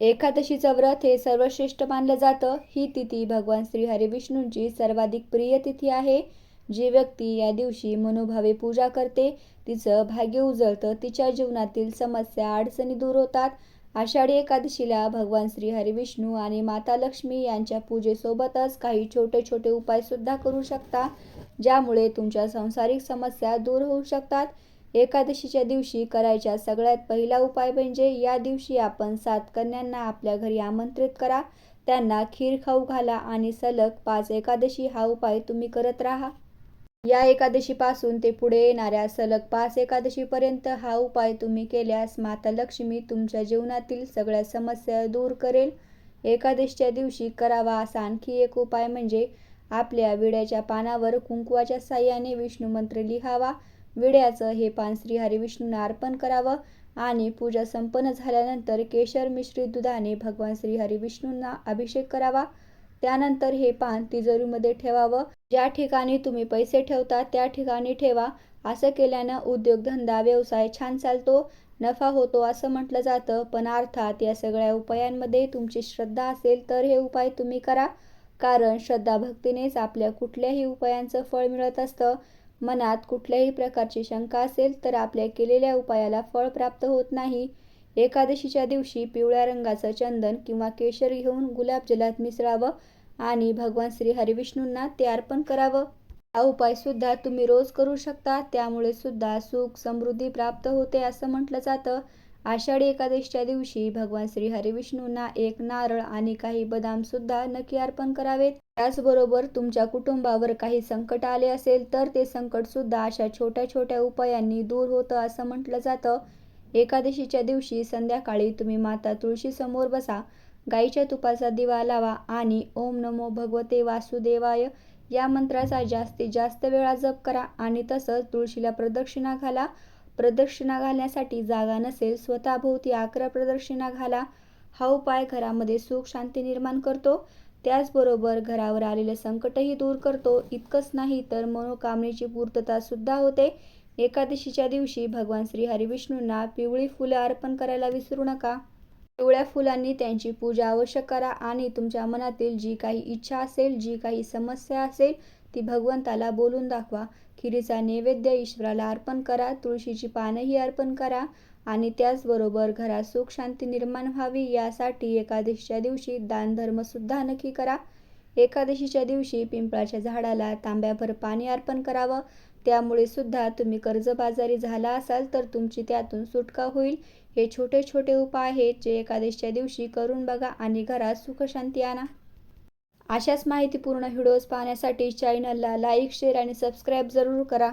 एकादशीचं व्रत हे सर्वश्रेष्ठ मानलं जातं. ही तिथी भगवान श्री हरिविष्णूंची सर्वाधिक प्रिय तिथी आहे. जी व्यक्ती या दिवशी मनोभावे पूजा करते तिचं भाग्य उजळतं तिच्या जीवनातील समस्या अडचणी दूर होतात. आषाढी एकादशीला भगवान श्री हरिविष्णू आणि माता लक्ष्मी यांच्या पूजेसोबतच काही छोटे छोटे उपाय सुद्धा करू शकता ज्यामुळे तुमच्या सांसारिक समस्या दूर होऊ शकतात. एकादशीच्या दिवशी करायच्या सगळ्यात पहिला उपाय म्हणजे या दिवशी आपण सात कन्यांना आपल्या घरी आमंत्रित करा. त्यांना खीर खाऊ घाला आणि सलग पाच एकादशी हा उपाय तुम्ही करत राहा. या एकादशीपासून ते पुढे येणाऱ्या सलग पाच एकादशीपर्यंत हा उपाय तुम्ही केल्यास माता लक्ष्मी तुमच्या जीवनातील सगळ्या समस्या दूर करेल. एकादशीच्या दिवशी करावा असा आणखी एक उपाय म्हणजे आपल्या विड्याच्या पानावर कुंकवाच्या साह्याने विष्णू मंत्र लिहावा. विड्याचं हे पान श्री हरिविष्णूंना अर्पण करावं आणि पूजा संपन्न झाल्यानंतर केशर मिश्रित दुधाने भगवान श्री हरिविष्णूंना अभिषेक करावा. त्यानंतर हे पान तिजोरीमध्ये ठेवावं. ज्या ठिकाणी तुम्ही पैसे ठेवता त्या ठिकाणी ठेवा. असं केल्यानं उद्योगधंदा व्यवसाय छान चालतो नफा होतो असं म्हटलं जातं. पण अर्थात या सगळ्या उपायांमध्ये तुमची श्रद्धा असेल तर हे उपाय तुम्ही करा. कारण श्रद्धा भक्तीनेच आपल्या कुठल्याही उपायांचं फळ मिळत असतं. मनात कुठल्याही प्रकारची शंका असेल तर आपल्या केलेल्या उपायाला फळ प्राप्त होत नाही. एकादशीच्या दिवशी पिवळ्या रंगाचं चंदन किंवा केशर घेऊन गुलाब जलात मिसळावं आणि भगवान श्री हरिविष्णूंना ते अर्पण करावं. हा उपाय सुद्धा तुम्ही रोज करू शकता. त्यामुळे सुद्धा सुख समृद्धी प्राप्त होते असं म्हटलं जातं. आषाढी एकादशीच्या दिवशी भगवान श्री हरिविष्णूंना एक नारळ आणि काही बदाम सुद्धा नक्की अर्पण करावेत. त्याचबरोबर तुमच्या कुटुंबावर काही संकट आले असेल तर ते संकट सुद्धा अशा छोट्या छोट्या उपायांनी दूर होतं असं म्हटलं जातं. एकादशीच्या दिवशी संध्याकाळी तुम्ही माता तुळशी समोर बसा गाईच्या तुपाचा दिवा लावा आणि ओम नमो भगवते वासुदेवाय या मंत्राचा जास्तीत जास्त वेळा जप करा आणि तसंच तुळशीला प्रदक्षिणा घाला. प्रदक्षिणा घालण्यासाठी जागा नसेल स्वतःभोवती अकरा प्रदक्षिणा घाला. हा उपाय घरामध्ये सुख शांती निर्माण करतो. त्याचबरोबर घरावर आलेले संकटही दूर करतो. इतकंच नाही तर मनोकामनेची पूर्तता सुद्धा होते. एकादशीच्या दिवशी भगवान श्री हरिविष्णूंना पिवळी फुलं अर्पण करायला विसरू नका. पिवळ्या फुलांनी त्यांची पूजा अवश्य करा आणि तुमच्या मनातील जी काही इच्छा असेल जी काही समस्या असेल ती भगवंताला बोलून दाखवा. खिरीचा नैवेद्य ईश्वराला अर्पण करा तुळशीची पानंही अर्पण करा आणि त्याचबरोबर घरात सुख शांती निर्माण व्हावी. यासाठी एकादशीच्या दिवशी दानधर्मसुद्धा नक्की करा. एकादशीच्या दिवशी पिंपळाच्या झाडाला तांब्याभर पाणी अर्पण करावं. त्यामुळे सुद्धा तुम्ही कर्जबाजारी झाला असाल तर तुमची त्यातून सुटका होईल. हे छोटे छोटे उपाय आहेत जे एकादशीच्या दिवशी करून बघा आणि घरात सुखशांती आणा. अशाच माहितीपूर्ण व्हिडिओज पाहण्यासाठी चॅनलला लाईक शेअर आणि सबस्क्राईब जरूर करा.